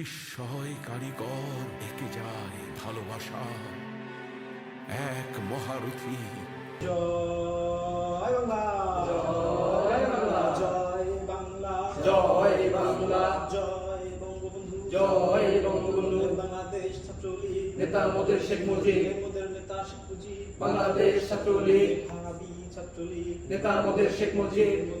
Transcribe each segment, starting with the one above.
বিস্ময় কারিগর একে যায় ভালোবাসা। এক মহারথী। জয় বাংলা। জয় বাংলা। জয় বাংলা। জয় বঙ্গবন্ধু। জয় বঙ্গবন্ধু। বাংলাদেশ ছাত্রলীগ। নেতা মোদের শেখ মুজিব। মোদের নেতা শেখ মুজিব। বাংলাদেশ ছাত্রলীগ। ছাত্রলীগ। নেতা মোদের শেখ মুজিব।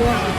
Yeah.